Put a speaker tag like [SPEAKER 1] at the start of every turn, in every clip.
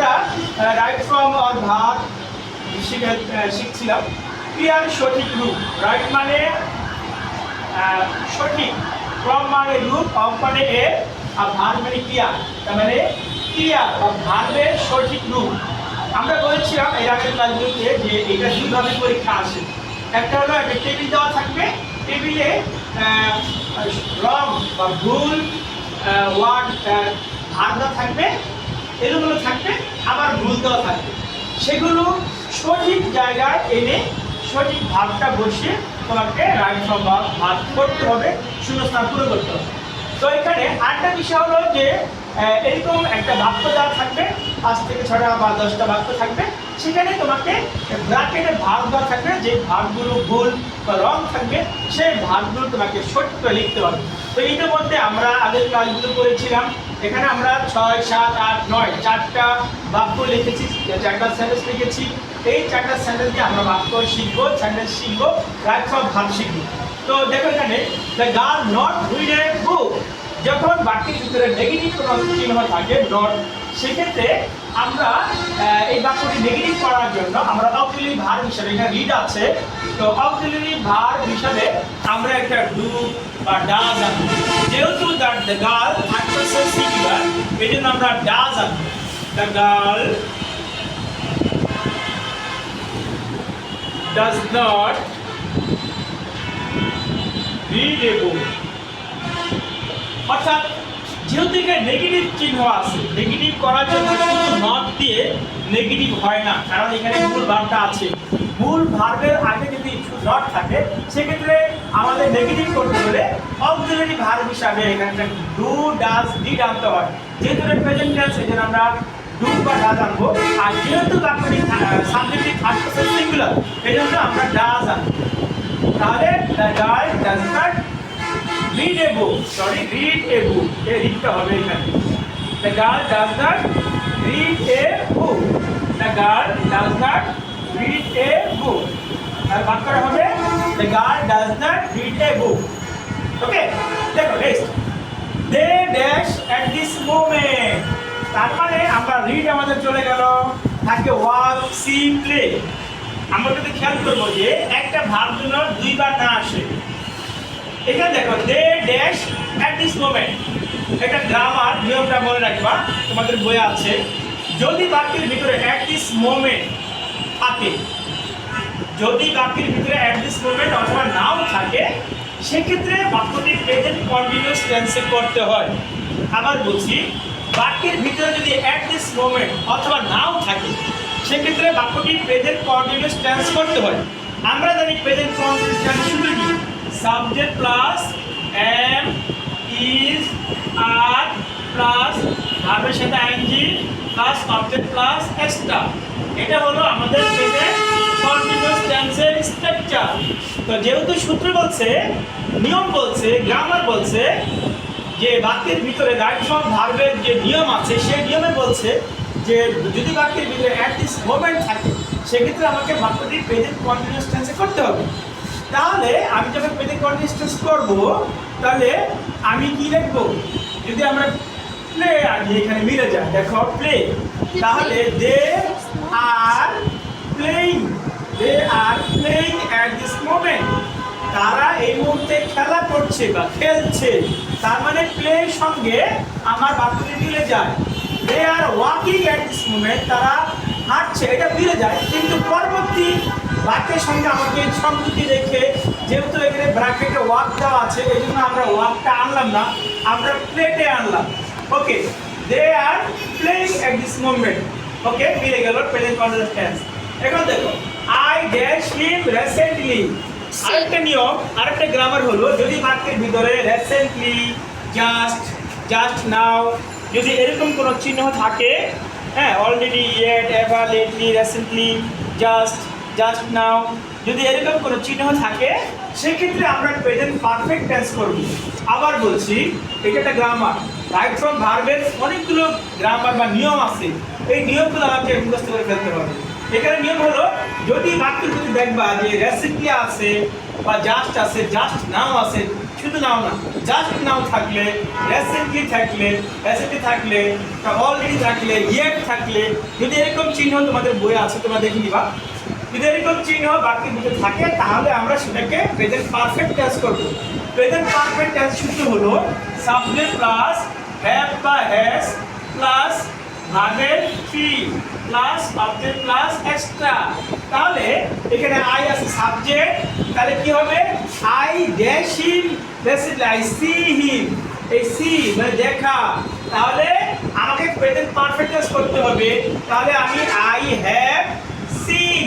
[SPEAKER 1] আমরা right from or শিখে- শিখছিলাম। ক্রিয়ার সঠিক রূপ। রাইট মানে সঠিক। ফ্রম মানে রূপ অফ মানে এ, আর ভাগ মানে ক্রিয়া। তার মানে ক্রিয়া ভার্বের সঠিক রূপ। আমরা বলেছিলাম এর আগের ক্লাসগুলোতে যে এটা দুভাবে পরীক্ষা আসে। একটা হলো একটা টেবিল দেওয়া থাকবে। টেবিলে রং বা ভুল ওয়ার্ড দেওয়া থাকবে। এগুলো থাকবে। আবার ভুল দেওয়া থাকবে। সেগুলো সঠিক জায়গায় এনে সঠিক ভাবটা বসিয়ে তোমাকে রাইট ফ্রম ভাগ করতে হবে, শূন্যস্থান পুরো করতে হবে। তো এখানে আরেকটা বিষয় হলো যে এরকম একটা বাক্য দেওয়া থাকবে। পাঁচ থেকে ছটা বা দশটা বাক্য থাকবে। সেখানে তোমাকে ব্র্যাকেটের ভাগ দেওয়া থাকবে। যে ভাগগুলো ভুল বা রং থাকবে, সেই ভাগগুলো তোমাকে সঠিক লিখতে হবে। তো এইটার মধ্যে আমরা আগের ক্লাসগুলো করেছিলাম এখানে আমরা ছয়, সাত, আট, নয় চারটা বাক্য লিখেছি, চারটা সেন্টেন্স লিখেছি। এই চারটা সেন্টেন্স দিয়ে আমরা বাক্য শিখব সেন্টেন্স শিখব রাইট ফ্রম ভাগ শিখব। তো দেখো এখানে the girl not read a book যখন বাক্যের ভিতরে নেগেটিভ কোনো চিহ্ন থাকে ডট সেক্ষেত্রে আমরা এই বাক্যটি নেগেটিভ করার জন্য আমরা অক্সিলারি ভার হিসাবে, এখানে রিড আছে, তো অক্সিলারি ভার হিসাবে আমরা একটা ডু বা ডাজ আনব যেহেতু দ্য গার্ল থাকতেছে সিঙ্গুলার এই জন্য আমরা ডাজ আনব the girl does not read a book. অর্থাৎ যেহেতু এখানে নেগেটিভ চিহ্ন আছে নেগেটিভ করার জন্য শুধু নট দিয়ে নেগেটিভ হয় না, কারণ এখানে মূল ভার্বটা আছে। মূল ভার্বের আগে যদি নট থাকে, সেক্ষেত্রে আমাদের নেগেটিভ করতে হলে অক্সিলারি ভার্ব হিসাবে এখানে ডু ডাজ ডিড আনতে হয়। যেহেতু প্রেজেন্ট টেন্স এই জন্য আমরা ডু বা ডাজ আনব। আর যেহেতু বাক্যটি সাবজেক্টটি থার্ড সিঙ্গুলার এই জন্য আমরা ডাজ আনব। তাহলে the girl does not read a book sorry read a book a রিডটা হবে এখানে। The girl does not read a book the girl does not read a book আর বাক্যটা হবে the girl does not read a book okay দেখো next they dash at this moment তার মানে আমরা read আমাদের চলে গেল। থাকে ওয়াক সি প্লে আমরা যদি খেয়াল করব যে একটা ভাব জন্য দুইবার না আসে। এখানে দেখো, they, dash at this moment এটা গ্রামার নিয়মটা মনে রাখবা, তোমাদের বই আছে। যদি বাক্যের ভিতরে অ্যাট দিস মোমেন্ট থাকে, যদি বাক্যের ভিতরে অ্যাট দিস মোমেন্ট অথবা নাও থাকে, সেক্ষেত্রে বাক্যটি প্রেজেন্ট কন্টিনিউস টেন্সে করতে হয়। আবার বলছি, বাক্যের ভিতরে যদি অ্যাট দিস মোমেন্ট অথবা নাও থাকে, সেক্ষেত্রে বাক্যটি প্রেজেন্ট কন্টিনিউস টেন্স করতে হয়। আমরা জানি প্রেজেন্ট কন্টিনিউয়াস টেন্স শুধু কি? Subject plus am is are plus ভার্বের সাথে ING plus object plus extra. এটা হলো আমাদের কন্টিনিউয়াস টেন্সের স্ট্রাকচার তো যেহেতু সূত্র বলছে, নিয়ম বলছে গ্রামার বলছে, যে বাক্যের ভিতরে রাইট ফর্ম ভার্বের যে নিয়ম আছে, সেই নিয়মে বলছে যে যদি বাক্যের ভিতরে অ্যাট দিস মোমেন্ট থাকে, সেক্ষেত্রে আমাকে বাক্যটি প্রেজেন্ট কন্টিনিউয়াস টেন্সে করতে হবে। তাহলে আমি যখন প্রেজেন্ট কন্টিনিউয়াস টেন্স করব, তাহলে আমি কি লিখব? যদি আমরা প্লে আনি এখানে মিলে যায়, দেখো প্লে তাহলে they are playing they are playing at this moment তারা এই মুহূর্তে খেলা করছে বা খেলছে। তার মানে প্লের সঙ্গে আমার বাক্যটি মিলে যায়। They are walking at this moment তারা হাঁটছে, এটা মিলে যায়। কিন্তু পরবর্তী বাক্যের সঙ্গে আমাকে সংযুক্তি রেখে যেহেতু এখানে ব্র্যাকেটে ওয়াক দেওয়া আছে, এই জন্য আমরা ওয়াকটা আনলাম না, আমরা প্লেটে আনলাম। Okay they are playing at this moment okay মিলে গেল প্রেজেন্ট কন্টিনিউয়াস টেন্স এখন দেখো আই ড্যাশ হিম রিসেন্টলি আরেকটা নিয়ম, আরেকটা গ্রামার হলো, যদি বাক্যের ভিতরে রিসেন্টলি জাস্ট জাস্ট নাও যদি এরকম কোনো চিহ্ন থাকে হ্যাঁ already yet ever lately recently just just now যদি এরকম কোনো চিহ্ন থাকে, সেক্ষেত্রে আমরা প্রেজেন্ট পারফেক্ট টেন্স করব। আবার বলছি, এটা একটা গ্রামার রাইট ফ্রম ভার্বের অনেকগুলো গ্রামার বা নিয়ম আছে। এই নিয়মগুলো আমাকে মুখস্থ করে ফেলতে হবে। এখানে নিয়ম হলো, যদি বাক্যের যদি দেখবা যে রেসিপি আছে বা জাস্ট আছে জাস্ট নাও আছে, শুধু নাও না জাস্ট নাও থাকলে রিসেন্টলি থাকলে রিসেন্টলি থাকলে অলরেডি থাকলে ইয়েট থাকলে, যদি এরকম চিহ্ন তোমাদের বই আছে, তোমরা দেখে নিবা। যদি চিহ্ন বাকি দুটো থাকে, তাহলে আমরা সেটাকে প্রেজেন্ট পারফেক্ট টেস্ট করব। প্রেজেন্ট পারফেক্ট টেস্ট সূত্র হলো সাবজেক্ট প্লাস হ্যাভ বা হ্যাজ প্লাস ভাগের three plus object plus extra তাহলে এখানে আই আছে সাবজেক্ট তাহলে কি হবে? I dash him dash I see him এই সি মানে দেখা। তাহলে আমাকে প্রেজেন্ট পারফেক্ট করতে হবে। তাহলে আমি I have seen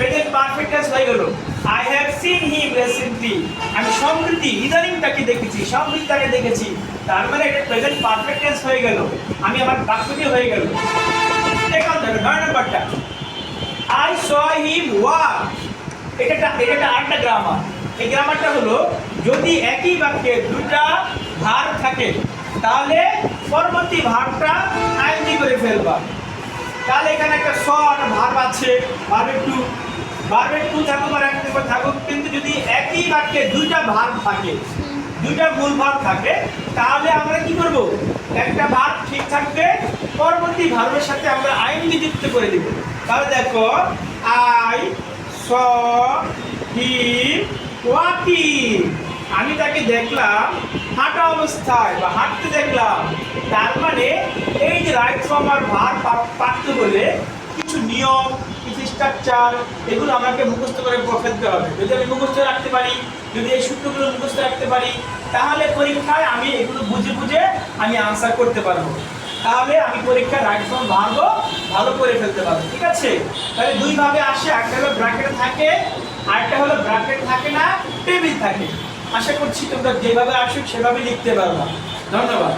[SPEAKER 1] present perfect হয়ে গেল। I have seen him recently আমি সমৃদ্ধি ইদানিং তাকে দেখেছি সমৃদ্ধি তাকে দেখেছি। তার মানে এটা প্রেজেন্ট পারফেক্ট হয়ে গেল। আমি আমার বাক্যটি হয়ে গেল। এখান থেকে নয় নম্বরটা আই স হিম ওয়াক এটা এটা একটা আরেকটা গ্রামার এই গ্রামারটা হলো, যদি একই বাক্যে দুটা ভার থাকে, তাহলে পরবর্তী ভারটা আইনজি করে ফেলবা। তাহলে এখানে একটা স একটা ভার্ব আছে ভার্বের টু ভার্বের টু থাকুক আর করে থাকুক, কিন্তু যদি একই বাক্যে দুইটা ভার্ব থাকে, দুইটা মূল ভার্ব থাকে, তাহলে আমরা কি করব? একটা ভার্ব ঠিক থাকবে, পরবর্তী ভার্বের সাথে আমরা আইনজি যুক্ত করে দিব। তাহলে দেখো, আই, স, হি ওয়াকিং আমি তাকে দেখলাম হাঁটা অবস্থায়, বা হাঁটতে দেখলাম। তার মানে এই যে রাইট ফর্ম আর ভার পাঠ্য বলে কিছু নিয়ম, কিছু স্ট্রাকচার এগুলো আমাকে মুখস্থ করে ফেলতে হবে। যদি আমি মুখস্থ রাখতে পারি, যদি এই সূত্রগুলো মুখস্থ রাখতে পারি, তাহলে পরীক্ষায় আমি এগুলো বুঝে বুঝে আমি আনসার করতে পারব। তাহলে আমি পরীক্ষার ফর্ম ভালো ভালো করে ফেলতে পারব। ঠিক আছে? তাহলে দুইভাবে আসে, একটা হলো ব্র্যাকেট থাকে, আরেকটা হলো ব্র্যাকেট থাকে না টেবিল থাকে। আশা করছি তোমরা যেভাবে আসুক সেভাবে লিখতে পারবা। ধন্যবাদ।